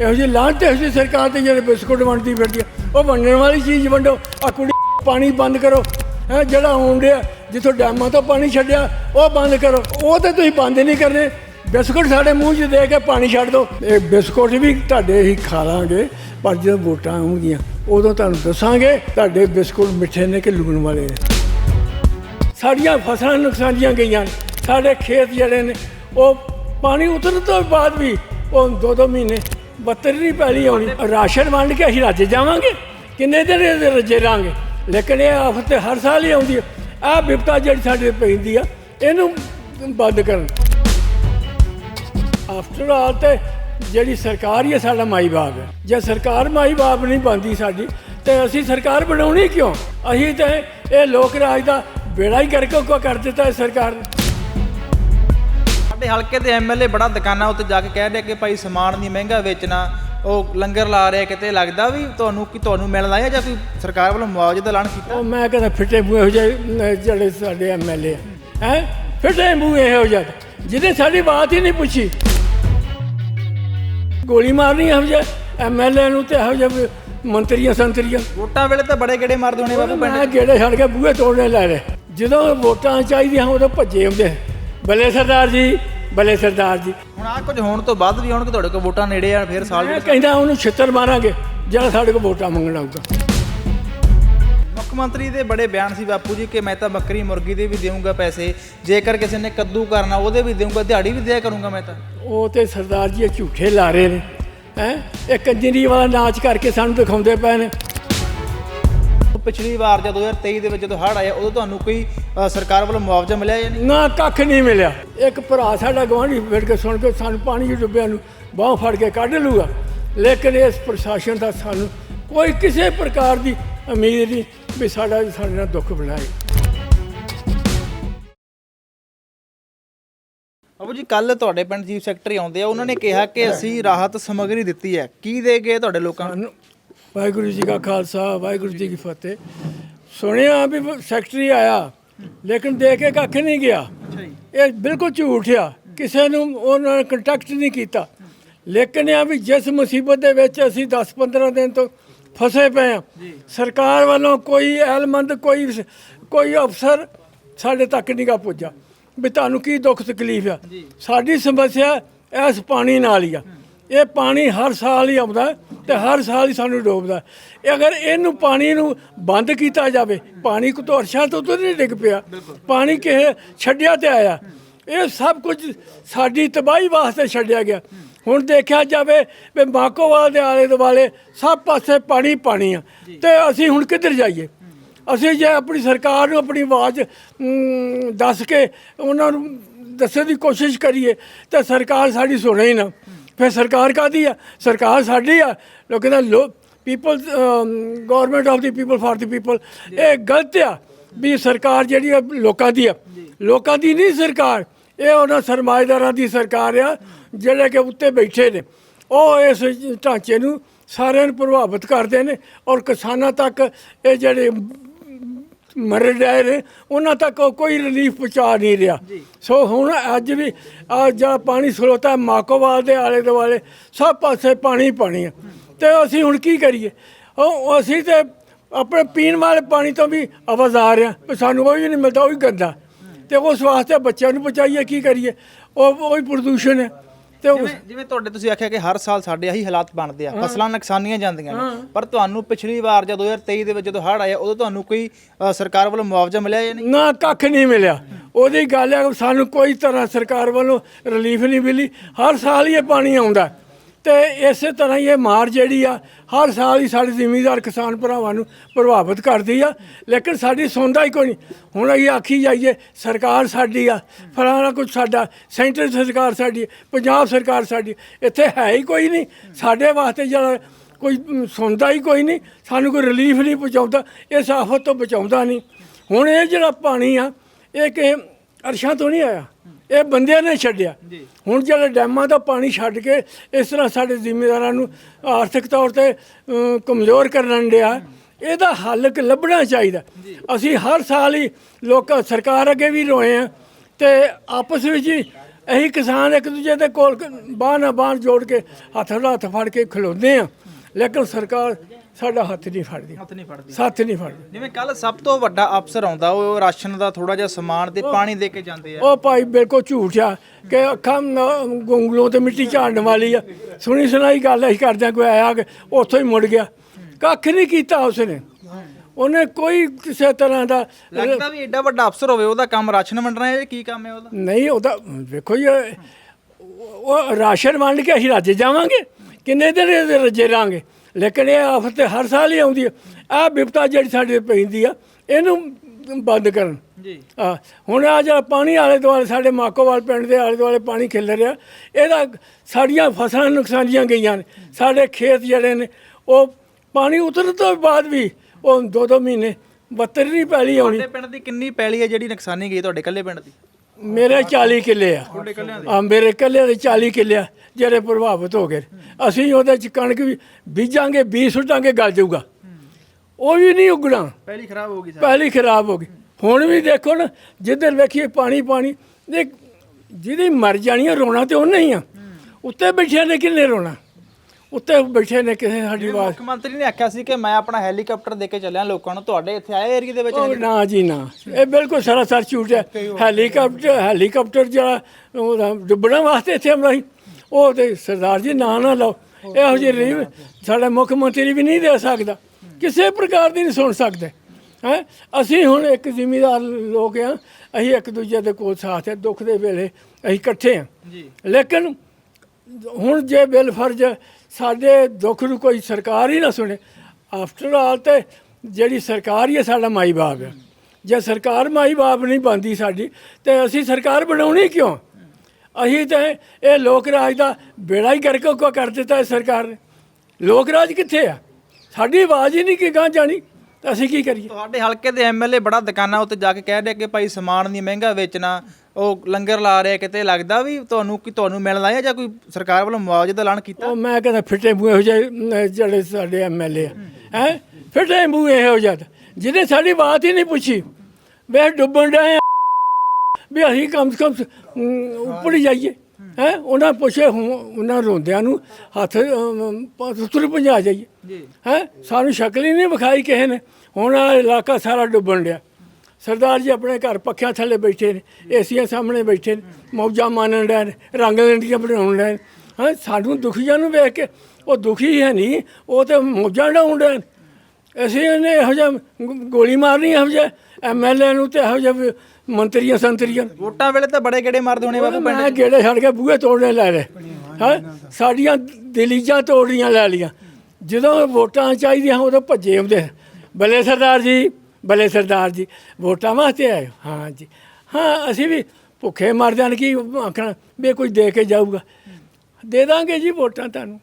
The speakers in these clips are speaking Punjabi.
ਇਹੋ ਜਿਹੀ ਲਾਂਟ ਇਹੋ ਜਿਹੀ ਸਰਕਾਰ ਤੇ ਜਿਹੜੇ ਬਿਸਕੁਟ ਵੰਡਦੀ ਫਿਰਦੀ ਆ ਉਹ ਵੰਡਣ ਵਾਲੀ ਚੀਜ਼ ਵੰਡੋ ਆ ਕੁੜੀ ਪਾਣੀ ਬੰਦ ਕਰੋ। ਹੈ, ਜਿਹੜਾ ਆਉਣ ਡਿਆ, ਜਿੱਥੋਂ ਡੈਮਾਂ ਤੋਂ ਪਾਣੀ ਛੱਡਿਆ, ਉਹ ਬੰਦ ਕਰੋ। ਉਹ ਤੇ ਤੁਸੀਂ ਬੰਦ ਨਹੀਂ ਕਰਨੇ। ਬਿਸਕੁਟ ਸਾਡੇ ਮੂੰਹ 'ਚ ਦੇ ਕੇ ਪਾਣੀ ਛੱਡ ਦਿਓ। ਇਹ ਬਿਸਕੁਟ ਵੀ ਤੁਹਾਡੇ ਹੀ ਖਾ ਲਾਂਗੇ ਪਰ ਜਦੋਂ ਵੋਟਾਂ ਆਉਣਗੀਆਂ, ਉਦੋਂ ਤੁਹਾਨੂੰ ਦੱਸਾਂਗੇ, ਤੁਹਾਡੇ ਬਿਸਕੁਟ ਮਿੱਠੇ ਨੇ ਕਿ ਲੂਣ ਵਾਲੇ ਨੇ। ਸਾਡੀਆਂ ਫਸਲਾਂ ਨੁਕਸਾਨੀਆਂ ਗਈਆਂ ਸਾਡੇ ਖੇਤ ਜਿਹੜੇ ਨੇ, ਉਹ ਪਾਣੀ ਉਤਰਨ ਤੋਂ ਬਾਅਦ ਵੀ, ਉਹ ਦੋ ਦੋ ਮਹੀਨੇ ਬੱਤਰ ਨਹੀਂ ਪੈਲੀ ਆਉਣੀ। ਰਾਸ਼ਨ ਵੰਡ ਕੇ ਅਸੀਂ ਰੱਜ ਜਾਵਾਂਗੇ। ਕਿੰਨੇ ਦਿਨ ਇਹਦੇ ਰੱਜੇ ਰਾਂਗੇ ਲੇਕਿਨ ਇਹ ਆਫਤ ਤੇ ਹਰ ਸਾਲ ਹੀ ਆਉਂਦੀ ਹੈ ਆਹ ਵਿਪਤਾ ਜਿਹੜੀ ਸਾਡੇ ਪੈਂਦੀ ਆ, ਇਹਨੂੰ ਬੰਦ ਕਰਨ। ਆਫਟਰ ਆਲ ਤੇ ਜਿਹੜੀ ਸਰਕਾਰ ਹੀ ਹੈ ਸਾਡਾ ਮਾਈ ਬਾਪ ਹੈ ਜੇ ਸਰਕਾਰ ਮਾਈ ਬਾਪ ਨਹੀਂ ਬਣਦੀ ਸਾਡੀ, ਤੇ ਅਸੀਂ ਸਰਕਾਰ ਬਣਾਉਣੀ ਕਿਉਂ? ਅਸੀਂ ਤੇ ਇਹ ਲੋਕ ਰਾਜ ਦਾ ਬੇੜਾ ਹੀ ਕਰਕੇ ਕਰ ਦਿੱਤਾ ਹੈ ਸਰਕਾਰ ਨੇ। ਸਾਡੇ ਹਲਕੇ ਦੇ ਐਮਐਲਏ ਬੜਾ ਦੁਕਾਨਾਂ ਉੱਤੇ ਜਾ ਕੇ ਕਹਿ ਰਿਹਾ ਕਿ ਭਾਈ ਸਮਾਨ ਨਹੀਂ ਮਹਿੰਗਾ ਵੇਚਣਾ। ਉਹ ਲੰਗਰ ਲਾ ਰਿਹਾ ਕਿਤੇ ਲੱਗਦਾ ਵੀ ਤੁਹਾਨੂੰ ਕਿ ਤੁਹਾਨੂੰ ਮਿਲਣ ਆਇਆ ਜਾਂ ਕੋਈ ਸਰਕਾਰ ਵੱਲੋਂ ਮੁਆਵਜ਼ੇ ਦਾ ਐਲਾਨ ਕੀਤਾ? ਉਹ ਮੈਂ ਕਹਿੰਦਾ ਫਿੱਟੇ ਮੂੰਹ ਇਹੋ ਜਿਹੇ ਜਿਹੜੇ ਸਾਡੇ ਐਮਐਲਏ ਹੈ? ਫਿੱਟੇ ਮੂੰਹ ਇਹੋ ਜਿਹੇ। ਜਿਹਨੇ ਸਾਡੀ ਬਾਤ ਹੀ ਨਹੀਂ ਪੁੱਛੀ। ਗੋਲੀ ਮਾਰਨੀ ਇਹੋ ਜਿਹੇ ਐਮਐਲਏ ਨੂੰ ਤੇ ਇਹੋ ਜਿਹੇ ਮੰਤਰੀਆਂ ਸੰਤਰੀਆਂ। ਵੋਟਾਂ ਵੇਲੇ ਤਾਂ ਬੜੇ ਗੇੜੇ ਮਾਰਦੇ ਹੋਣੇ ਬਾਬੂ ਪਿੰਡ ਮੈਂ ਗੇੜੇ ਛੱਡ ਕੇ ਬੂਹੇ ਤੋੜਨੇ ਲੈ ਰਹੇ। ਜਦੋਂ ਵੋਟਾਂ ਚਾਹੀਦੀਆਂ ਉਦੋਂ ਭੱਜੇ ਆਉਂਦੇ ਬੱਲੇ ਸਰਦਾਰ ਜੀ ਬੱਲੇ ਸਰਦਾਰ ਜੀ। ਹੁਣ ਆ ਕੁਝ ਹੋਣ ਤੋਂ ਬਾਅਦ ਵੀ ਆਉਣਗੇ ਤੁਹਾਡੇ ਕੋਲ ਵੋਟਾਂ ਨੇੜੇ ਆ ਫਿਰ ਸਾਲ ਮੈਂ ਕਹਿੰਦਾ ਉਹਨੂੰ ਛਿੱਤਰ ਮਾਰਾਂਗੇ ਜਿਹੜਾ ਸਾਡੇ ਕੋਲ ਵੋਟਾਂ ਮੰਗਣ ਆਊਗਾ। ਮੁੱਖ ਮੰਤਰੀ ਦੇ ਬੜੇ ਬਿਆਨ ਸੀ ਬਾਪੂ ਜੀ ਕਿ ਮੈਂ ਤਾਂ ਬੱਕਰੀ ਮੁਰਗੀ ਦੇ ਵੀ ਦੇਵਾਂਗਾ ਪੈਸੇ ਜੇਕਰ ਕਿਸੇ ਨੇ ਕੱਦੂ ਕਰਨਾ ਉਹਦੇ ਵੀ ਦੇਵਾਂਗਾ ਦਿਹਾੜੀ ਵੀ ਦਿਆ ਕਰੂੰਗਾ ਮੈਂ ਤਾਂ। ਉਹ ਤੇ ਸਰਦਾਰ ਜੀ ਇਹ ਝੂਠੇ ਲਾ ਰਹੇ ਨੇ ਹੈ? ਇਹ ਕੰਜਰੀ ਵਾਲਾ ਨਾਚ ਕਰਕੇ ਸਾਨੂੰ ਦਿਖਾਉਂਦੇ ਪਏ ਨੇ। ਪਿਛਲੀ ਵਾਰ ਜਦ 2023 ਦੇ ਵਿੱਚ ਜਦੋਂ ਹੜ੍ਹ ਆਇਆ ਉਦੋਂ ਤੁਹਾਨੂੰ ਕੋਈ ਅ, ਸਰਕਾਰ ਵੱਲੋਂ ਮੁਆਵਜ਼ਾ ਮਿਲਿਆ ਜਾਂ ਨਹੀਂ? ਨਾ ਕੱਖ ਨਹੀਂ ਮਿਲਿਆ। ਇੱਕ ਭਰਾ ਸਾਡਾ ਗਵਾਂਢੀ ਫਿਰ ਕੇ ਸੁਣ ਕੇ ਸਾਨੂੰ ਪਾਣੀ 'ਚ ਡੁੱਬਿਆ ਨੂੰ ਬਾਹ ਫੜ ਕੇ ਕੱਢ ਲੂਗਾ। ਲੇਕਿਨ ਇਸ ਪ੍ਰਸ਼ਾਸਨ ਦਾ ਸਾਨੂੰ ਕੋਈ ਕਿਸੇ ਪ੍ਰਕਾਰ ਦੀ ਉਮੀਦ ਨਹੀਂ ਵੀ ਸਾਡਾ ਸਾਡੇ ਨਾਲ ਦੁੱਖ ਬਣਾਏ। ਬਾਬੂ ਜੀ ਕੱਲ ਤੁਹਾਡੇ ਪਿੰਡ ਚੀਫ ਸੈਕਟਰੀ ਆਉਂਦੇ ਆ ਉਹਨਾਂ ਨੇ ਕਿਹਾ ਕਿ ਅਸੀਂ ਰਾਹਤ ਸਮੱਗਰੀ ਦਿੱਤੀ ਹੈ। ਕੀ ਦੇ ਗਏ ਤੁਹਾਡੇ ਲੋਕਾਂ ਨੂੰ? ਵਾਹਿਗੁਰੂ ਜੀ ਕਾ ਖਾਲਸਾ ਵਾਹਿਗੁਰੂ ਜੀ ਕੀ ਫਤਿਹ। ਸੁਣਿਆ ਵੀ ਸੈਕਟਰੀ ਆਇਆ ਲੇਕਿਨ ਦੇ ਕੇ ਕੱਖ ਨਹੀਂ ਗਿਆ। ਇਹ ਬਿਲਕੁਲ ਝੂਠ ਆ। ਕਿਸੇ ਨੂੰ ਉਹਨਾਂ ਨੇ ਕੰਟੈਕਟ ਨਹੀਂ ਕੀਤਾ। ਲੇਕਿਨ ਆ ਵੀ ਜਿਸ ਮੁਸੀਬਤ ਦੇ ਵਿੱਚ ਅਸੀਂ 10-15 ਦਿਨ ਤੋਂ ਫਸੇ ਪਏ ਆ ਸਰਕਾਰ ਵੱਲੋਂ ਕੋਈ ਅਹਿਲਮੰਦ ਕੋਈ ਕੋਈ ਅਫਸਰ ਸਾਡੇ ਤੱਕ ਨਹੀਂ ਗਾ ਪੁੱਜਾ ਵੀ ਤੁਹਾਨੂੰ ਕੀ ਦੁੱਖ ਤਕਲੀਫ ਆ? ਸਾਡੀ ਸਮੱਸਿਆ ਇਸ ਪਾਣੀ ਨਾਲ ਹੀ ਆ। ਇਹ ਪਾਣੀ ਹਰ ਸਾਲ ਹੀ ਆਉਂਦਾ ਤੇ ਹਰ ਸਾਲ ਹੀ ਸਾਨੂੰ ਡੋਬਦਾ ਇਹ ਅਗਰ ਇਹਨੂੰ ਪਾਣੀ ਨੂੰ ਬੰਦ ਕੀਤਾ ਜਾਵੇ, ਪਾਣੀ ਕੋ ਤੋਂ ਅਰਸ਼ਾਂ ਤੋਂ ਤਾਂ ਨਹੀਂ ਡਿੱਗ ਪਿਆ, ਪਾਣੀ ਕਿਸੇ ਛੱਡਿਆ ਤੇ ਆਇਆ। ਇਹ ਸਭ ਕੁਝ ਸਾਡੀ ਤਬਾਹੀ ਵਾਸਤੇ ਛੱਡਿਆ ਗਿਆ। ਹੁਣ ਦੇਖਿਆ ਜਾਵੇ ਵੀ ਮਾਕੋਵਾਲ ਦੇ ਆਲੇ ਦੁਆਲੇ ਸਭ ਪਾਸੇ ਪਾਣੀ ਪਾਣੀ ਆ ਤੇ ਅਸੀਂ ਹੁਣ ਕਿੱਧਰ ਜਾਈਏ? ਅਸੀਂ ਜੇ ਆਪਣੀ ਸਰਕਾਰ ਨੂੰ ਆਪਣੀ ਆਵਾਜ਼ ਦੱਸ ਕੇ ਉਹਨਾਂ ਨੂੰ ਦੱਸਣ ਦੀ ਕੋਸ਼ਿਸ਼ ਕਰੀਏ, ਤਾਂ ਸਰਕਾਰ ਸਾਡੀ ਸੁਣੇ ਹੀ ਨਾ। ਫਿਰ ਸਰਕਾਰ ਕਾਦੀ ਆ? ਸਰਕਾਰ ਸਾਡੀ ਆ। ਲੋਕਾਂ ਦਾ ਲੋ people government of the people for the people ਇਹ ਗਲਤ ਆ ਵੀ ਸਰਕਾਰ ਜਿਹੜੀ ਆ, ਲੋਕਾਂ ਦੀ ਆ। ਲੋਕਾਂ ਦੀ ਨਹੀਂ ਸਰਕਾਰ। ਇਹ ਉਹਨਾਂ ਸਰਮਾਇਦਾਰਾਂ ਦੀ ਸਰਕਾਰ ਆ, ਜਿਹੜੇ ਕਿ ਉੱਤੇ ਬੈਠੇ ਨੇ। ਉਹ ਇਸ ਢਾਂਚੇ ਨੂੰ ਸਾਰਿਆਂ ਨੂੰ ਪ੍ਰਭਾਵਿਤ ਕਰਦੇ ਨੇ ਔਰ ਕਿਸਾਨਾਂ ਤੱਕ ਇਹ ਜਿਹੜੇ ਮਰ ਰਹੇ ਨੇ ਉਹਨਾਂ ਤੱਕ ਉਹ ਕੋਈ ਰਿਲੀਫ ਪਹੁੰਚਾ ਨਹੀਂ ਰਿਹਾ। ਸੋ ਹੁਣ ਅੱਜ ਵੀ ਆ ਜਿਹੜਾ ਪਾਣੀ ਸਰੋਤਾ ਹੈ ਮਾਕੋਵਾਲ ਦੇ ਆਲੇ ਦੁਆਲੇ ਸਭ ਪਾਸੇ ਪਾਣੀ ਪਾਣੀ ਆ। ਤੇ ਅਸੀਂ ਹੁਣ ਕੀ ਕਰੀਏ? ਉਹ ਅਸੀਂ ਤੇ ਆਪਣੇ ਪੀਣ ਵਾਲੇ ਪਾਣੀ ਤੋਂ ਵੀ ਆਵਾਜ਼ ਆ ਰਿਹਾ ਸਾਨੂੰ ਉਹ ਵੀ ਨਹੀਂ ਮਿਲਦਾ ਉਹ ਵੀ ਗੰਦਾ। ਤੇ ਉਸ ਵਾਸਤੇ ਬੱਚਿਆਂ ਨੂੰ ਬਚਾਈਏ ਕੀ ਕਰੀਏ? ਉਹ ਉਹ ਹੀ ਪ੍ਰਦੂਸ਼ਣ ਹੈ। ਤੇ ਜਿਵੇਂ ਜਿਵੇਂ ਤੁਹਾਡੇ ਤੁਸੀਂ ਆਖਿਆ ਕਿ ਹਰ ਸਾਲ ਸਾਡੇ ਆਹੀ ਹਾਲਾਤ ਬਣਦੇ ਆ ਫਸਲਾਂ ਨੁਕਸਾਨੀਆਂ ਜਾਂਦੀਆਂ ਨੇ। ਪਰ ਤੁਹਾਨੂੰ ਪਿਛਲੀ ਵਾਰ ਜਦ 2023 ਦੇ ਵਿੱਚ ਜਦੋਂ ਹੜ੍ਹ ਆਇਆ ਉਦੋਂ ਤੁਹਾਨੂੰ ਕੋਈ ਅ, ਸਰਕਾਰ ਵੱਲੋਂ ਮੁਆਵਜ਼ਾ ਮਿਲਿਆ ਜਾਂ ਨਹੀਂ? ਨਾ ਕੱਖ ਨਹੀਂ ਮਿਲਿਆ। ਉਹਦੀ ਗੱਲ ਹੈ ਕਿ ਸਾਨੂੰ ਕੋਈ ਤਰ੍ਹਾਂ ਸਰਕਾਰ ਵੱਲੋਂ ਰਿਲੀਫ ਨਹੀਂ ਮਿਲੀ। ਹਰ ਸਾਲ ਹੀ ਇਹ ਪਾਣੀ ਆਉਂਦਾ। ਤੇ ਇਸੇ ਤਰ੍ਹਾਂ ਹੀ ਇਹ ਮਾਰ ਜਿਹੜੀ ਆ, ਹਰ ਸਾਲ ਹੀ ਸਾਡੇ ਜ਼ਿਮੀਂਦਾਰ ਕਿਸਾਨ ਭਰਾਵਾਂ ਨੂੰ ਪ੍ਰਭਾਵਿਤ ਕਰਦੀ ਆ। ਲੇਕਿਨ ਸਾਡੀ ਸੁਣਦਾ ਹੀ ਕੋਈ ਨਹੀਂ। ਹੁਣ ਅਸੀਂ ਆਖੀ ਜਾਈਏ, ਸਰਕਾਰ ਸਾਡੀ ਆ, ਫਲਾਣਾ ਕੁਝ ਸਾਡਾ, ਸੈਂਟਰ ਸਰਕਾਰ ਸਾਡੀ, ਪੰਜਾਬ ਸਰਕਾਰ ਸਾਡੀ, ਇੱਥੇ ਹੈ ਹੀ ਕੋਈ ਨਹੀਂ। ਸਾਡੇ ਵਾਸਤੇ ਜਿਹੜਾ ਕੋਈ ਸੁਣਦਾ ਹੀ ਕੋਈ ਨਹੀਂ, ਸਾਨੂੰ ਕੋਈ ਰਿਲੀਫ ਨਹੀਂ ਪਹੁੰਚਾਉਂਦਾ ਇਸ ਆਫਤ ਤੋਂ ਬਚਾਉਂਦਾ ਨਹੀਂ। ਹੁਣ ਇਹ ਜਿਹੜਾ ਪਾਣੀ ਆ, ਇਹ ਕਿ ਅਰਸ਼ਾਂ ਤੋਂ ਨਹੀਂ ਆਇਆ। ਇਹ ਬੰਦਿਆਂ ਨੇ ਛੱਡਿਆ। ਹੁਣ ਜਿਹੜੇ ਡੈਮਾਂ ਦਾ ਪਾਣੀ ਛੱਡ ਕੇ ਇਸ ਤਰ੍ਹਾਂ ਸਾਡੇ ਜ਼ਿਮੀਂਦਾਰਾਂ ਨੂੰ ਆਰਥਿਕ ਤੌਰ ਤੇ ਅਮ, ਕਮਜ਼ੋਰ ਕਰਨ ਡਿਆ। ਇਹਦਾ ਹੱਲ ਕ ਲੱਭਣਾ ਚਾਹੀਦਾ। ਅਸੀਂ ਹਰ ਸਾਲ ਹੀ ਲੋਕਾਂ ਸਰਕਾਰ ਅੱਗੇ ਵੀ ਰੋਏ ਆ ਤੇ ਆਪਸ ਵਿੱਚ ਹੀ ਅਸੀਂ ਕਿਸਾਨ ਇੱਕ ਦੂਜੇ ਦੇ ਕੋਲ ਬਾਂਹ ਨਾਲ ਬਾਂਹ ਜੋੜ ਕੇ ਹੱਥ ਨਾਲ ਹੱਥ ਫੜ ਕੇ ਖਲੋਦੇ ਆ ਲੇਕਿਨ ਸਰਕਾਰ ਸਾਡਾ ਹੱਥ ਨਹੀਂ ਫੜਦੀ। ਹੱਥ ਨਹੀਂ ਫੜਦੀ। ਸੱਥ ਨਹੀਂ ਫੜਦੀ। ਜਿਵੇਂ ਕੱਲ ਸਭ ਤੋਂ ਵੱਡਾ ਅਫਸਰ ਆਉਂਦਾ ਉਹ ਰਾਸ਼ਨ ਦਾ ਥੋੜਾ ਜਿਹਾ ਸਮਾਨ ਤੇ ਪਾਣੀ ਦੇ ਕੇ ਜਾਂਦੇ ਆ। ਉਹ ਭਾਈ ਬਿਲਕੁਲ ਝੂਠ ਆ ਕਿ ਅੱਖਾਂ ਗੁੰਗਲੋਂ ਤੇ ਮਿੱਟੀ ਝਾੜਨ ਵਾਲੀ ਆ। ਸੁਣੀ ਸੁਣਾਈ ਗੱਲ ਅਸੀਂ ਕਰਦਿਆਂ ਕੋਈ ਆਇਆ ਕਿ ਉੱਥੋਂ ਹੀ ਮੁੜ ਗਿਆ। ਕੱਖ ਨਹੀਂ ਕੀਤਾ ਉਸਨੇ। ਉਹਨੇ ਕੋਈ ਕਿਸੇ ਤਰ੍ਹਾਂ ਦਾ ਲੱਗਦਾ ਵੀ ਐਡਾ ਵੱਡਾ ਅਫਸਰ ਹੋਵੇ ਉਹਦਾ ਕੰਮ ਰਾਸ਼ਨ ਵੰਡਣਾ ਹੈ ਕੀ ਕੰਮ ਹੈ ਉਹਦਾ? ਨਹੀਂ ਉਹਦਾ ਵੇਖੋ ਜੀ ਉਹ ਰਾਸ਼ਨ ਵੰਡ ਕੇ ਅਸੀਂ ਰੱਜ ਜਾਵਾਂਗੇ? ਕਿੰਨੇ ਦਿਨ ਰੱਜੇ ਰਾਂਗੇ? ਲੇਕਿਨ ਇਹ ਆਫਤ ਤੇ ਹਰ ਸਾਲ ਹੀ ਆਉਂਦੀ ਹੈ। ਆ ਬਿਪਤਾ ਜਿਹੜੀ ਸਾਡੇ ਤੇ ਪੈਂਦੀ ਆ ਇਹਨੂੰ ਬੰਦ ਕਰਨ। ਜੀ। ਆ ਹੁਣ ਆ ਜਿਹੜਾ ਪਾਣੀ ਆਲੇ ਦੁਆਲੇ ਸਾਡੇ ਮਾਕੋਵਾਲ ਪਿੰਡ ਦੇ ਆਲੇ ਦੁਆਲੇ ਪਾਣੀ ਖਿਲ ਰਿਹਾ ਇਹਦਾ ਸਾਡੀਆਂ ਫਸਲਾਂ ਨੁਕਸਾਨੀਆਂ ਗਈਆਂ ਨੇ। ਸਾਡੇ ਖੇਤ ਜਿਹੜੇ ਨੇ ਉਹ ਪਾਣੀ ਉਤਰਨ ਤੋਂ ਬਾਅਦ ਵੀ ਉਹ ਦੋ ਦੋ ਮਹੀਨੇ ਬੱਤਰ ਨਹੀਂ ਪੈਲੀ ਆਉਣੀ। ਪਿੰਡ ਦੀ ਕਿੰਨੀ ਪੈਲੀ ਹੈ ਜਿਹੜੀ ਨੁਕਸਾਨੀ ਗਈ ਤੁਹਾਡੇ ਇਕੱਲੇ ਪਿੰਡ ਦੀ? ਮੇਰੇ 40 ਕਿੱਲੇ ਆ। ਆ ਮੇਰੇ ਕੱਲੇ ਦੇ 40 ਕਿੱਲੇ ਆ ਜਿਹੜੇ ਪ੍ਰਭਾਵਿਤ ਹੋ ਗਏ ਅਸੀਂ ਉਹਦੇ ਚ ਕਣਕ ਵੀ ਬੀਜਾਂਗੇ ਬੀਜ ਸੁੱਟਾਂਗੇ ਗਲ ਜਾਊਗਾ। ਉਹ ਵੀ ਨਹੀਂ ਉਗਣਾ। ਪੈਲੀ ਖਰਾਬ ਹੋ ਗਈ ਸਾਰੀ। ਪਹਿਲੀ ਖਰਾਬ ਹੋ ਗਈ। ਹੁਣ ਵੀ ਦੇਖੋ ਨਾ ਜਿੱਧਰ ਵੇਖੀਏ ਪਾਣੀ ਪਾਣੀ ਜਿਹਦੀ ਮਰ ਜਾਣੀ ਰੋਣਾ ਤੇ ਉਹਨੇ ਹੀ ਆ। ਉੱਤੇ ਬੈਠੇ ਨੇ ਕਿੰਨੇ ਰੋਣਾ? ਉੱਤੇ ਬੈਠੇ ਨੇ ਕਿਸੇ ਸਾਡੀ ਆਵਾਜ਼। ਮੁੱਖ ਮੰਤਰੀ ਨੇ ਆਖਿਆ ਸੀ ਕਿ ਮੈਂ ਆਪਣਾ ਹੈਲੀਕਾਪਟਰ ਦੇ ਕੇ ਚੱਲਿਆ ਲੋਕਾਂ ਨੂੰ ਤੁਹਾਡੇ ਇੱਥੇ ਆਏ ਏਰੀਆ ਦੇ ਵਿੱਚ ਉਹ ਨਾ ਜੀ ਨਾ। ਇਹ ਬਿਲਕੁਲ ਸਰਾਸਰ ਝੂਠ ਹੈ। ਹੈਲੀਕਾਪਟਰ ਹੈਲੀਕਾਪਟਰ ਜਿਹੜਾ ਡੁੱਬਣ ਵਾਸਤੇ ਇੱਥੇ ਸੀ। ਉਹ ਤੇ ਸਰਦਾਰ ਜੀ ਨਾ ਨਾ ਲਓ। ਇਹੋ ਜਿਹੀ ਰੀਵ ਸਾਡਾ ਮੁੱਖ ਮੰਤਰੀ ਵੀ ਨਹੀਂ ਦੇ ਸਕਦਾ। ਕਿਸੇ ਪ੍ਰਕਾਰ ਦੀ ਨਹੀਂ ਸੁਣ ਸਕਦੇ। ਹੈ? ਅਸੀਂ ਹੁਣ ਇੱਕ ਜ਼ਿਮੀਦਾਰ ਲੋਕ ਆ ਅਸੀਂ ਇੱਕ ਦੂਜੇ ਦੇ ਕੋਲ ਸਾਥ ਹੈ। ਦੁੱਖ ਦੇ ਵੇਲੇ ਅਸੀਂ ਇਕੱਠੇ ਆ ਜੀ। ਲੇਕਿਨ ਹੁਣ ਜੇ ਬਿਲ ਫਰਜ਼ ਸਾਡੇ ਦੁੱਖ ਨੂੰ ਕੋਈ ਸਰਕਾਰ ਹੀ ਨਾ ਸੁਣੇ। ਆਫਟਰ ਆਲ ਤੇ ਜਿਹੜੀ ਸਰਕਾਰ ਹੀ ਹੈ ਸਾਡਾ ਮਾਈ ਬਾਪ ਹੈ। ਜੇ ਸਰਕਾਰ ਮਾਈ ਬਾਪ ਨਹੀਂ ਬਣਦੀ ਸਾਡੀ, ਤੇ ਅਸੀਂ ਸਰਕਾਰ ਬਣਾਉਣੀ ਕਿਉਂ? ਅਸੀਂ ਤਾਂ ਇਹ ਲੋਕ ਰਾਜ ਦਾ ਬੇੜਾ ਹੀ ਕਰਕੇ ਕੋ ਕਰ ਦਿੱਤਾ ਹੈ ਸਰਕਾਰ ਨੇ। ਲੋਕ ਰਾਜ ਕਿੱਥੇ ਆ? ਸਾਡੀ ਆਵਾਜ਼ ਹੀ ਨਹੀਂ ਕਿ ਗਾਂ ਜਾਣੀ। ਤਾਂ ਅਸੀਂ ਕੀ ਕਰੀਏ? ਤੁਹਾਡੇ ਹਲਕੇ ਦੇ ਐਮਐਲਏ ਬੜਾ ਦੁਕਾਨਾਂ ਉੱਤੇ ਜਾ ਕੇ ਕਹਿ ਰਿਹਾ ਕਿ ਭਾਈ ਸਮਾਨ ਨਹੀਂ ਮਹਿੰਗਾ ਵੇਚਣਾ। ਉਹ ਲੰਗਰ ਲਾ ਰਿਹਾ ਕਿਤੇ ਲੱਗਦਾ ਵੀ ਤੁਹਾਨੂੰ ਕਿ ਤੁਹਾਨੂੰ ਮਿਲਣਾ ਹੈ ਜਾਂ ਕੋਈ ਸਰਕਾਰ ਵੱਲੋਂ ਮੁਆਵਜ਼ੇ ਦਾ ਐਲਾਨ ਕੀਤਾ? ਉਹ ਮੈਂ ਕਹਿੰਦਾ ਫਿੱਟੇ ਮੂੰਹ ਇਹੋ ਜਿਹੇ ਜਿਹੜੇ ਸਾਡੇ ਐਮਐਲਏ ਆ। ਹੈ? ਫਿੱਟੇ ਮੂੰਹ ਇਹੋ ਜਿਹਾ ਜਿਹਨੇ ਸਾਡੀ ਬਾਤ ਹੀ ਨਹੀਂ ਪੁੱਛੀ। ਵੇ ਡੁੱਬਣ ਡਏ ਵੀ ਅਸੀਂ ਕਮ ਸੇ ਕਮ ਉੱਪਰ ਹੀ ਜਾਈਏ। ਹੈ? ਉਹਨਾਂ ਪੁੱਛੇ ਹੁਣ ਉਹਨਾਂ ਰੋਂਦਿਆਂ ਨੂੰ ਹੱਥ ਸੁਤਰ ਪੰਜਾ ਜਾਈਏ ਹੈ? ਸਾਨੂੰ ਸ਼ਕਲ ਹੀ ਨਹੀਂ ਵਿਖਾਈ ਕਿਸੇ ਨੇ। ਹੁਣ ਆਹ ਇਲਾਕਾ ਸਾਰਾ ਡੁੱਬਣ ਡਿਆ। ਸਰਦਾਰ ਜੀ ਆਪਣੇ ਘਰ ਪੱਖਿਆਂ ਥੱਲੇ ਬੈਠੇ ਨੇ ਏਸੀਆਂ ਸਾਹਮਣੇ ਬੈਠੇ ਨੇ ਮੌਜਾਂ ਮਾਣਨ ਡੈ ਰੰਗ ਰੰਗੀਆਂ ਬਣਾਉਣ ਡੈ ਹਾਂ? ਸਾਨੂੰ ਦੁਖੀਆਂ ਨੂੰ ਵੇਖ ਕੇ ਉਹ ਦੁਖੀ ਹੈ ਨਹੀਂ ਉਹ ਤੇ ਮੌਜਾਂ ਡਾਉਣ ਡੈ ਅਸੀਂ ਇਹਨੇ ਇਹੋ ਜਿਹਾ ਗੋਲੀ ਮਾਰਨੀ ਇਹੋ ਜਿਹਾ ਐਮਐਲਏ ਨੂੰ ਤੇ ਇਹੋ ਜਿਹਾ ਮੰਤਰੀਆਂ ਸੰਤਰੀਆਂ। ਵੋਟਾਂ ਵੇਲੇ ਤਾਂ ਬੜੇ ਗੇੜੇ ਮਾਰਦੇ ਹੋਣੇ ਬਾਬੂ ਮੈਂ ਗੇੜੇ ਛੱਡ ਕੇ ਬੂਹੇ ਤੋੜਨੇ ਲੈ ਲਏ। ਹਾਂ? ਸਾਡੀਆਂ ਦਲੀਜਾਂ ਤੋੜਨੀਆਂ ਲੈ ਲੀਆਂ ਜਦੋਂ ਵੋਟਾਂ ਚਾਹੀਦੀਆਂ ਉਦੋਂ ਭੱਜੇ ਆਉਂਦੇ। ਬੱਲੇ ਸਰਦਾਰ ਜੀ ਬੱਲੇ ਸਰਦਾਰ ਜੀ ਵੋਟਾਂ ਵਾਸਤੇ ਆਏ। ਹੋ? ਹਾਂ ਜੀ। ਹਾਂ ਅਸੀਂ ਵੀ ਭੁੱਖੇ ਮਰ ਜਾਣ ਕੀ ਆਖਣਾ ਵੀ ਕੋਈ ਦੇ ਕੇ ਜਾਊਗਾ। ਦੇ ਦਾਂਗੇ ਜੀ ਵੋਟਾਂ ਤੁਹਾਨੂੰ।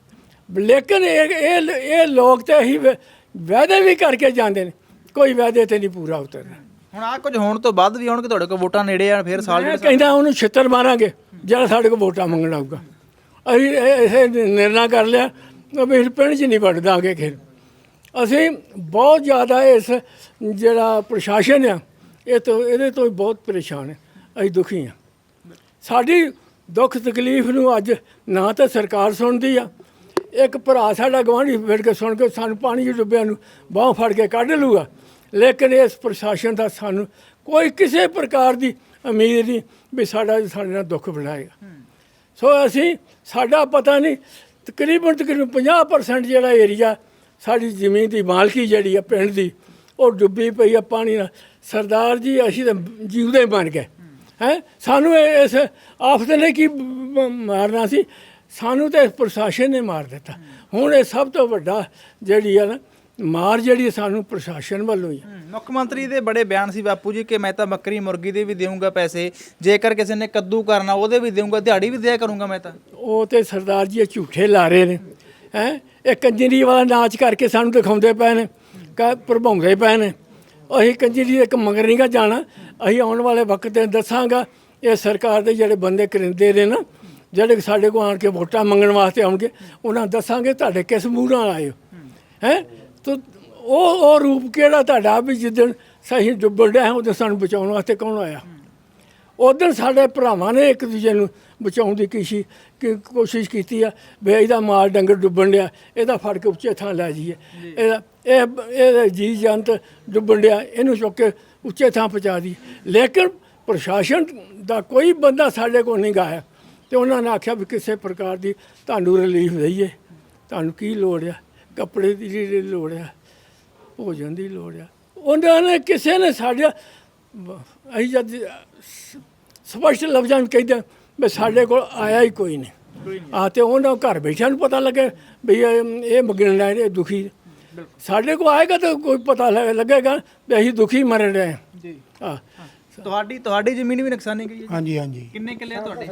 ਲੇਕਿਨ ਇਹ ਇਹ ਇਹ ਲੋਕ ਤੇ ਹੀ ਵਾਅਦੇ ਵੀ ਕਰਕੇ ਜਾਂਦੇ ਨੇ। ਕੋਈ ਵਾਅਦੇ ਤੇ ਨਹੀਂ ਪੂਰਾ ਉਤਰਦਾ ਹੁਣ ਆ ਕੁਝ ਹੋਣ ਤੋਂ ਬਾਅਦ ਵੀ ਆਉਣਗੇ ਤੁਹਾਡੇ ਕੋਲ ਵੋਟਾਂ ਨੇੜੇ ਆ ਫਿਰ ਸਾਲ ਮੈਂ ਕਹਿੰਦਾ ਉਹਨੂੰ ਛਿੱਤਰ ਮਾਰਾਂਗੇ ਜਿਹੜਾ ਸਾਡੇ ਕੋਲ ਵੋਟਾਂ ਮੰਗਣ ਆਊਗਾ। ਅਸੀਂ ਇਹ ਇਹ ਨਿਰਣਾ ਕਰ ਲਿਆ ਵੀ ਪਿੰਡ 'ਚ ਨਹੀਂ ਵੜ ਦਾਂਗੇ ਖੇਰ ਅਸੀਂ ਬਹੁਤ ਜ਼ਿਆਦਾ ਇਸ ਜਿਹੜਾ ਪ੍ਰਸ਼ਾਸਨ ਆ ਇਹ ਤੋਂ ਇਹਦੇ ਤੋਂ ਬਹੁਤ ਪਰੇਸ਼ਾਨ ਹੈ ਅਸੀਂ ਦੁਖੀ ਆ। ਸਾਡੀ ਦੁੱਖ ਤਕਲੀਫ ਨੂੰ ਅੱਜ ਨਾ ਤਾਂ ਸਰਕਾਰ ਸੁਣਦੀ ਆ ਇੱਕ ਭਰਾ ਸਾਡਾ ਗਵਾਂਢੀ ਫਿਰ ਕੇ ਸੁਣ ਕੇ ਸਾਨੂੰ ਪਾਣੀ 'ਚ ਡੁੱਬਿਆ ਨੂੰ ਬਾਹ ਫੜ ਕੇ ਕੱਢ ਲੂਗਾ ਲੇਕਿਨ ਇਸ ਪ੍ਰਸ਼ਾਸਨ ਦਾ ਸਾਨੂੰ ਕੋਈ ਕਿਸੇ ਪ੍ਰਕਾਰ ਦੀ ਉਮੀਦ ਨਹੀਂ ਵੀ ਸਾਡਾ ਸਾਡੇ ਨਾਲ ਦੁੱਖ ਬਣਾਏਗਾ। ਸੋ ਅਸੀਂ, ਸਾਡਾ ਪਤਾ ਨਹੀਂ, ਤਕਰੀਬਨ ਤਕਰੀਬਨ 50% ਜਿਹੜਾ ਏਰੀਆ ਸਾਡੀ ਜ਼ਮੀਨ ਦੀ ਮਾਲਕੀ ਜਿਹੜੀ ਆ ਪਿੰਡ ਦੀ, ਉਹ ਡੁੱਬੀ ਪਈ ਆ, ਪਾਣੀ ਨਾਲ। ਸਰਦਾਰ ਜੀ, ਅਸੀਂ ਤਾਂ ਜੀਵਦੇ ਬਣ ਗਏ। ਹੈ? ਸਾਨੂੰ ਇਸ ਆਫਤ ਨੇ ਕੀ ਮਾਰਨਾ ਸੀ? ਸਾਨੂੰ ਤਾਂ ਇਸ ਪ੍ਰਸ਼ਾਸਨ ਨੇ ਮਾਰ ਦਿੱਤਾ। ਹੁਣ ਇਹ ਸਭ ਤੋਂ ਵੱਡਾ ਜਿਹੜੀ ਆ ਨਾ ਮਾਰ ਜਿਹੜੀ ਸਾਨੂੰ ਪ੍ਰਸ਼ਾਸਨ ਵੱਲੋਂ ਹੀ ਮੁੱਖ ਮੰਤਰੀ ਦੇ ਬੜੇ ਬਿਆਨ ਸੀ ਬਾਪੂ ਜੀ ਕਿ ਮੈਂ ਤਾਂ ਬੱਕਰੀ ਮੁਰਗੀ ਦੇ ਵੀ ਦੇਵਾਂਗਾ ਪੈਸੇ ਜੇਕਰ ਕਿਸੇ ਨੇ ਕੱਦੂ ਕਰਨਾ ਉਹਦੇ ਵੀ ਦੇਵਾਂਗਾ ਦਿਹਾੜੀ ਵੀ ਦਿਆ ਕਰੂੰਗਾ ਮੈਂ ਤਾਂ। ਉਹ ਤੇ ਸਰਦਾਰ ਜੀ ਇਹ ਝੂਠੇ ਲਾ ਰਹੇ ਨੇ ਹੈ? ਇਹ ਕੰਜਰੀ ਵਾਲਾ ਨਾਚ ਕਰਕੇ ਸਾਨੂੰ ਦਿਖਾਉਂਦੇ ਪਏ ਨੇ ਕਹ ਪ੍ਰਭਾਉਂਦੇ ਪਏ ਨੇ। ਅਸੀਂ ਕੰਜਰੀ ਇੱਕ ਮਗਰ ਨਹੀਂ ਗਾ ਜਾਣਾ ਅਸੀਂ ਆਉਣ ਵਾਲੇ ਵਕਤ ਤੇ ਦੱਸਾਂਗਾ ਇਹ ਸਰਕਾਰ ਦੇ ਜਿਹੜੇ ਬੰਦੇ ਕਰਿੰਦੇ ਨੇ ਨਾ ਜਿਹੜੇ ਸਾਡੇ ਕੋਲ ਆਣ ਕੇ ਵੋਟਾਂ ਮੰਗਣ ਵਾਸਤੇ ਆਉਣਗੇ ਉਹਨਾਂ ਨੂੰ ਦੱਸਾਂਗੇ ਤੁਹਾਡੇ ਕਿਸ ਮੂੰਹ ਨਾਲ ਆਏ ਹੋ ਹੈ? ਤੋ ਉਹ ਉਹ ਰੂਪ ਕਿਹੜਾ ਤੁਹਾਡਾ? ਵੀ ਜਿੱਦਣ ਸਹੀ ਡੁੱਬਣ ਡਿਆ ਉਦੋਂ ਸਾਨੂੰ ਬਚਾਉਣ ਵਾਸਤੇ ਕੌਣ ਆਇਆ? ਉਦੋਂ ਸਾਡੇ ਭਰਾਵਾਂ ਨੇ ਇੱਕ ਦੂਜੇ ਨੂੰ ਬਚਾਉਣ ਦੀ ਕੋਸ਼ਿਸ਼ ਕਿ ਕੋਸ਼ਿਸ਼ ਕੀਤੀ ਆ ਵੀ ਇਹਦਾ ਮਾਲ ਡੰਗਰ ਡੁੱਬਣ ਡਿਆ ਇਹਦਾ ਫੜ ਕੇ ਉੱਚੇ ਥਾਂ ਲੈ ਜਾਈਏ। ਇਹਦਾ ਇਹ ਇਹ ਜੀ ਜੰਤ ਡੁੱਬਣ ਡਿਆ ਇਹਨੂੰ ਚੁੱਕ ਕੇ ਉੱਚੇ ਥਾਂ ਪਹੁੰਚਾ ਦੀ। ਲੇਕਿਨ ਪ੍ਰਸ਼ਾਸਨ ਦਾ ਕੋਈ ਬੰਦਾ ਸਾਡੇ ਕੋਲ ਨਹੀਂ ਗਾਇਆ ਤੇ ਉਹਨਾਂ ਨੇ ਆਖਿਆ ਵੀ ਕਿਸੇ ਪ੍ਰਕਾਰ ਦੀ ਤੁਹਾਨੂੰ ਰਿਲੀਫ ਦਈਏ। ਤੁਹਾਨੂੰ ਕੀ ਲੋੜ ਆ? ਕੱਪੜੇ ਦੀ ਜਿਹੜੀ ਲੋੜ ਆ ਭੋਜਨ ਦੀ ਲੋੜ ਆ। ਉਹਨਾਂ ਨੇ ਕਿਸੇ ਨੇ ਸਾਡੇ ਅਸੀਂ ਜਦ ਸਪਸ਼ਟ ਲਫ਼ਜ਼ਾਂ ਵਿੱਚ ਕਹਿੰਦੇ ਵੀ ਸਾਡੇ ਕੋਲ ਆਇਆ ਹੀ ਕੋਈ ਨਹੀਂ। ਆ ਤੇ ਉਹਨਾਂ ਘਰ ਬੈਠਿਆਂ ਨੂੰ ਪਤਾ ਲੱਗੇ ਵੀ ਇਹ ਮੰਗਣ ਲੈ ਇਹ ਦੁਖੀ। ਸਾਡੇ ਕੋਲ ਆਏਗਾ ਤਾਂ ਕੋਈ ਪਤਾ ਲੱਗ- ਲੱਗੇਗਾ ਵੀ ਅਸੀਂ ਦੁਖੀ ਮਰ ਰਹੇ ਹਾਂ। ਜੀ। ਤੁਹਾਡੀ ਤੁਹਾਡੀ ਜ਼ਮੀਨ ਵੀ ਨੁਕਸਾਨੀ ਗਈ ਹੈ? ਹਾਂਜੀ ਹਾਂਜੀ। ਕਿੰਨੇ ਕਿੱਲੇ ਤੁਹਾਡੇ?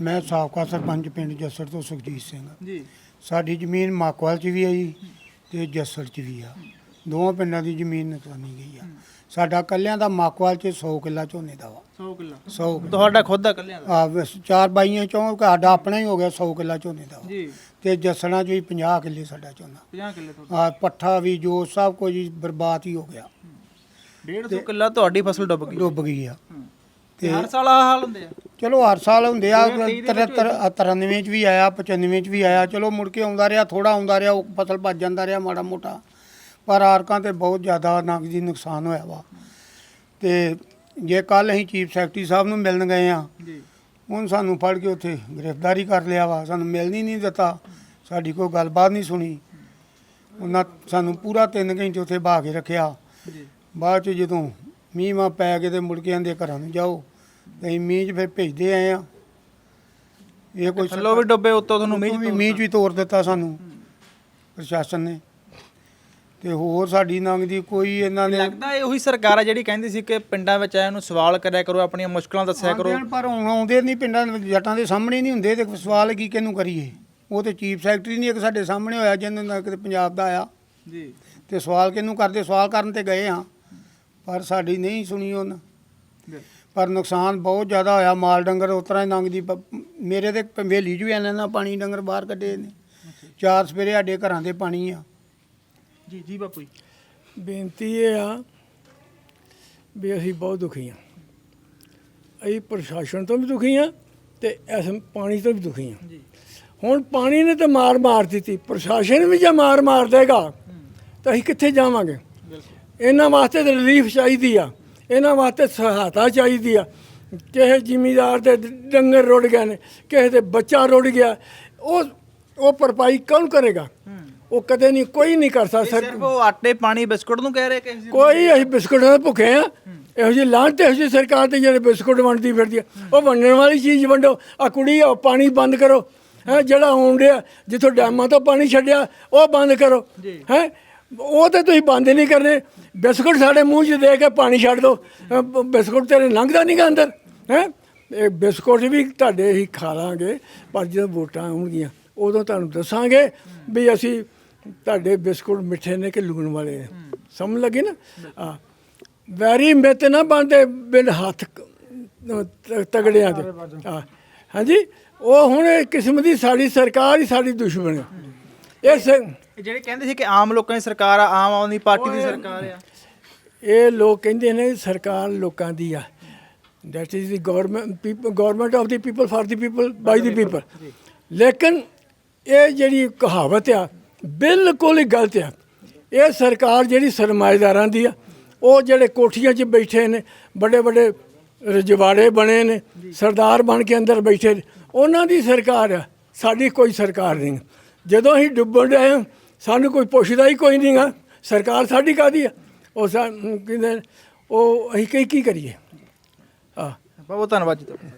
ਮੈਂ ਸਾਬਕਾ ਸਰਪੰਚ ਪਿੰਡ ਜੱਸੜ ਤੋਂ ਸੁਖਜੀਤ ਸਿੰਘ। ਜੀ। ਸਾਡੀ ਜ਼ਮੀਨ ਮਾਕਵਾਲ ਚ ਵੀ ਆ ਜੀ ਤੇ ਜੱਸੜ ਚ ਵੀ ਆ। ਦੋਵਾਂ ਪਿੰਡਾਂ ਦੀ ਜ਼ਮੀਨ ਨੁਕਸਾਨੀ ਗਈ ਆ। ਸਾਡਾ ਕੱਲਿਆਂ ਦਾ ਮਾਕਵਾਲ ਚ 100 ਕਿੱਲਾ ਝੋਨੇ ਦਾ ਵਾ। 100 ਕਿੱਲਾ। 100 ਤੁਹਾਡਾ ਖੁਦ ਦਾ ਕੱਲਿਆਂ ਦਾ? ਆ ਬਸ ਚਾਰ ਬਾਈਆਂ ਚੋਂ ਸਾਡਾ ਆਪਣਾ ਹੀ ਹੋ ਗਿਆ 100 ਕਿੱਲਾ ਝੋਨੇ ਦਾ ਵਾ। ਜੀ। ਤੇ ਜੱਸਣਾ ਚ ਵੀ 50 ਕਿੱਲੇ ਸਾਡਾ ਝੋਨਾ। 50 ਕਿੱਲੇ ਤੁਹਾਡਾ ਆ ਪੱਠਾ ਵੀ ਜੋ ਸਭ ਕੁਝ ਹੀ ਬਰਬਾਦ ਹੀ ਹੋ ਗਿਆ। 150 ਕਿੱਲਾ ਤੁਹਾਡੀ ਫਸਲ ਡੁੱਬ ਗਈ। ਡੁੱਬ ਗਈ ਆ। ਤੇ ਹਰ ਸਾਲ ਆਹ ਹਾਲ ਹੁੰਦੇ ਆ? ਚਲੋ ਹਰ ਸਾਲ ਹੁੰਦੇ ਆ ਦੋ ਹਜ਼ਾਰ ਤੇਈ ਦੇ ਵਿੱਚ 93 ਚ ਵੀ ਆਇਆ 95 ਚ ਵੀ ਆਇਆ ਚਲੋ ਮੁੜ ਕੇ ਆਉਂਦਾ ਰਿਹਾ ਥੋੜਾ ਆਉਂਦਾ ਰਿਹਾ ਉਹ ਫਸਲ ਭੱਜ ਜਾਂਦਾ ਰਿਹਾ ਮਾੜਾ ਮੋਟਾ। ਪਰ ਆਰਕਾਂ ਤੇ ਬਹੁਤ ਜ਼ਿਆਦਾ ਨਕਦੀ ਨੁਕਸਾਨ ਹੋਇਆ ਵਾ। ਤੇ ਜੇ ਕੱਲ ਅਸੀਂ ਚੀਫ ਸੈਕਟਰੀ ਸਾਹਿਬ ਨੂੰ ਮਿਲਣ ਗਏ ਆ ਜੀ। ਹੁਣ ਸਾਨੂੰ ਫੜ ਕੇ ਉੱਥੇ ਗ੍ਰਿਫਤਾਰੀ ਕਰ ਲਿਆ ਵਾ ਸਾਨੂੰ ਮਿਲਣ ਨਹੀਂ ਦਿੱਤਾ ਸਾਡੀ ਕੋਈ ਗੱਲਬਾਤ ਨਹੀਂ ਸੁਣੀ। ਉਹਨਾਂ ਸਾਨੂੰ ਪੂਰਾ 3 ਘੰਟੇ ਉੱਥੇ ਬਹਾ ਕੇ ਰੱਖਿਆ। ਜੀ। ਬਾਅਦ ਚ ਜਦੋਂ ਮੀਂਹ ਮਾ ਪੈ ਕੇ ਤੇ ਮੁੜ ਕੇ ਆਂਦੇ ਘਰਾਂ ਨੂੰ ਜਾਓ। ਅਸੀਂ ਮੀਂਹ 'ਚ ਫਿਰ ਭੇਜਦੇ ਆਏ ਆ ਇਹ ਕੋਈ ਥੱਲੋਂ ਵੀ ਡੁੱਬੇ ਉੱਤੋਂ ਤੁਹਾਨੂੰ ਮੀਂਹ ਮੀਂਹ ਵੀ ਮੀਂਹ 'ਚ ਵੀ ਤੋੜ ਦਿੱਤਾ ਸਾਨੂੰ ਪ੍ਰਸ਼ਾਸਨ ਨੇ। ਤੇ ਹੋਰ ਸਾਡੀ ਨੰਗ ਦੀ ਕੋਈ ਇਹਨਾਂ ਨੇ ਲੱਗਦਾ ਇਹ ਉਹੀ ਸਰਕਾਰ ਆ ਜਿਹੜੀ ਕਹਿੰਦੀ ਸੀ ਕਿ ਪਿੰਡਾਂ ਵਿੱਚ ਆਇਆਂ ਨੂੰ ਸਵਾਲ ਕਰਿਆ ਕਰੋ ਆਪਣੀਆਂ ਮੁਸ਼ਕਲਾਂ ਦੱਸਿਆ ਕਰੋ। ਆਉਂਦੇ ਹਨ ਪਰ ਹੁਣ ਆਉਂਦੇ ਨਹੀਂ ਪਿੰਡਾਂ ਦੇ ਜੱਟਾਂ ਦੇ ਸਾਹਮਣੇ ਨਹੀਂ ਹੁੰਦੇ ਤੇ ਸਵਾਲ ਕੀ ਕਿਹਨੂੰ ਕਰੀਏ? ਉਹ ਤੇ ਚੀਫ ਸੈਕਟਰੀ ਨਹੀਂ ਇੱਕ ਸਾਡੇ ਸਾਹਮਣੇ ਹੋਇਆ ਜਿਹਨਾਂ ਦਾ ਕਿਤੇ ਪੰਜਾਬ ਦਾ ਆਇਆ। ਜੀ। ਤੇ ਸਵਾਲ ਕਿਹਨੂੰ ਕਰਦੇ? ਸਵਾਲ ਕਰਨ ਤੇ ਗਏ ਹਾਂ ਪਰ ਸਾਡੀ ਨਹੀਂ ਸੁਣੀ ਉਹਨਾਂ। ਪਰ ਨੁਕਸਾਨ ਬਹੁਤ ਜ਼ਿਆਦਾ ਹੋਇਆ ਮਾਲ ਡੰਗਰ ਉਸ ਤਰ੍ਹਾਂ ਹੀ ਲੰਘਦੀ ਪ- ਮੇਰੇ ਤੇ ਹਵੇਲੀ 'ਚ ਵੀ ਇਹਨਾਂ ਨਾਲ ਪਾਣੀ ਡੰਗਰ ਬਾਹਰ ਕੱਢੇ ਨੇ। ਚਾਰ ਸਵੇਰੇ ਸਾਡੇ ਘਰਾਂ ਦੇ ਪਾਣੀ ਆ। ਜੀ ਜੀ ਬਾਪੂ ਜੀ। ਬੇਨਤੀ ਇਹ ਆ ਵੀ ਅਸੀਂ ਬਹੁਤ ਦੁਖੀ ਹਾਂ ਅਸੀਂ ਪ੍ਰਸ਼ਾਸਨ ਤੋਂ ਵੀ ਦੁਖੀ ਹਾਂ ਤੇ ਇਸ ਪਾਣੀ ਤੋਂ ਵੀ ਦੁਖੀ ਹਾਂ ਜੀ। ਹੁਣ ਪਾਣੀ ਨੇ ਤਾਂ ਮਾਰ ਮਾਰ ਦਿੱਤੀ ਪ੍ਰਸ਼ਾਸਨ ਵੀ ਜੇ ਮਾਰ ਮਾਰ ਦੇਗਾ ਤਾਂ ਅਸੀਂ ਕਿੱਥੇ ਜਾਵਾਂਗੇ? ਇਹਨਾਂ ਵਾਸਤੇ ਤਾਂ ਰਿਲੀਫ ਚਾਹੀਦੀ ਆ। ਇਹਨਾਂ ਵਾਸਤੇ ਸਹਾਇਤਾ ਚਾਹੀਦੀ ਆ। ਕਿਸੇ ਜ਼ਿਮੀਦਾਰ ਦੇ ਡੰਗਰ ਰੁੜ ਗਏ ਨੇ ਕਿਸੇ ਦੇ ਬੱਚਾ ਰੁੜ ਗਿਆ ਉਹ ਉਹ ਭਰਪਾਈ ਕੌਣ ਕਰੇਗਾ? ਉਹ ਕਦੇ ਨਹੀਂ ਕੋਈ ਨਹੀਂ ਕਰ ਸਕਦਾ ਸਰ ਸਿਰਫ ਉਹ ਆਟੇ ਪਾਣੀ ਬਿਸਕੁਟ ਨੂੰ ਕਹਿ ਰਹੇ ਕਿ ਕੋਈ ਅਸੀਂ ਬਿਸਕੁਟਾਂ ਦੇ ਭੁੱਖੇ ਆ। ਇਹੋ ਜਿਹੀ ਲਾਂਟ ਇਹੋ ਜਿਹੀ ਸਰਕਾਰ ਤੇ ਜਿਹੜੇ ਬਿਸਕੁਟ ਵੰਡਦੀ ਫਿਰਦੀ ਆ ਉਹ ਵੰਡਣ ਵਾਲੀ ਚੀਜ਼ ਵੰਡੋ। ਆ ਕੁੜੀ ਆ ਪਾਣੀ ਬੰਦ ਕਰੋ। ਹੈ ਜਿਹੜਾ ਆਉਣ ਡਿਆ ਜਿੱਥੋਂ ਡੈਮਾਂ ਤੋਂ ਪਾਣੀ ਛੱਡਿਆ ਉਹ ਬੰਦ ਕਰੋ। ਹੈ ਉਹ ਤੇ ਤੁਸੀਂ ਬੰਦ ਨਹੀਂ ਕਰਨੇ ਬਿਸਕੁਟ ਸਾਡੇ ਮੂੰਹ 'ਚ ਦੇ ਕੇ ਪਾਣੀ ਛੱਡ ਦਿਓ ਅਹ ਬ- ਬਿਸਕੁਟ ਤੇਰੇ ਲੰਘਦਾ ਨਹੀਂਗਾ ਅੰਦਰ, ਹੈ? ਇਹ ਬਿਸਕੁਟ ਵੀ ਤੁਹਾਡੇ ਹੀ ਖਾ ਲਾਂਗੇ, ਪਰ ਜਦੋਂ ਵੋਟਾਂ ਆਉਣਗੀਆਂ, ਉਦੋਂ ਤੁਹਾਨੂੰ ਦੱਸਾਂਗੇ ਵੀ ਅਸੀਂ ਤੁਹਾਡੇ ਬਿਸਕੁਟ ਮਿੱਠੇ ਨੇ ਕਿ ਲੂਣ ਵਾਲੇ ਨੇ। ਸਮਝ ਲੱਗੀ ਨਾ? ਆ, ਵੈਰੀ ਮਿੱਤ ਨਾ ਬੰਦੇ ਬਿਨ ਹੱਥ ਕ- ਤ- ਤਗੜਿਆਂ ਦੇ। ਹਾਂ ਹਾਂਜੀ? ਉਹ ਹੁਣ ਇਹ ਕਿਸਮ ਦੀ ਸਾਡੀ ਸਰਕਾਰ ਹੀ ਸਾਡੀ ਦੁਸ਼ਮਣ ਹੈ। ਇਸ ਇਹ ਜਿਹੜੇ ਕਹਿੰਦੇ ਸੀ ਕਿ ਆਮ ਲੋਕਾਂ ਦੀ ਸਰਕਾਰ ਆ ਆਮ ਆਦਮੀ ਪਾਰਟੀ ਦੀ ਸਰਕਾਰ ਆ। ਇਹ ਲੋਕ ਕਹਿੰਦੇ ਨੇ ਸਰਕਾਰ ਲੋਕਾਂ ਦੀ ਆ। That is the government government of the people for the people by the people ਲੇਕਿਨ ਇਹ ਜਿਹੜੀ ਕਹਾਵਤ ਆ ਬਿਲਕੁਲ ਹੀ ਗਲਤ ਆ। ਇਹ ਸਰਕਾਰ ਜਿਹੜੀ ਸਰਮਾਏਦਾਰਾਂ ਦੀ ਆ ਉਹ ਜਿਹੜੇ ਕੋਠੀਆਂ 'ਚ ਬੈਠੇ ਨੇ ਵੱਡੇ ਵੱਡੇ ਰਜਵਾੜੇ ਬਣੇ ਨੇ ਸਰਦਾਰ ਬਣ ਕੇ ਅੰਦਰ ਬੈਠੇ ਉਹਨਾਂ ਦੀ ਸਰਕਾਰ ਆ ਸਾਡੀ ਕੋਈ ਸਰਕਾਰ ਨਹੀਂ। ਜਦੋਂ ਅਸੀਂ ਡੁੱਬਣ ਹਾਂ ਸਾਨੂੰ ਕੋਈ ਪੁੱਛਦਾ ਹੀ ਕੋਈ ਨਹੀਂਗਾ ਸਰਕਾਰ ਸਾਡੀ ਕਾਦੀ ਆ? ਉਹ ਸਾ ਕਹਿੰਦੇ ਉਹ ਅਸੀਂ ਕੀ ਕੀ ਕਰੀਏ? ਆ ਬਹੁਤ ਬਹੁਤ ਧੰਨਵਾਦ ਜੀ ਤੁਹਾਡਾ।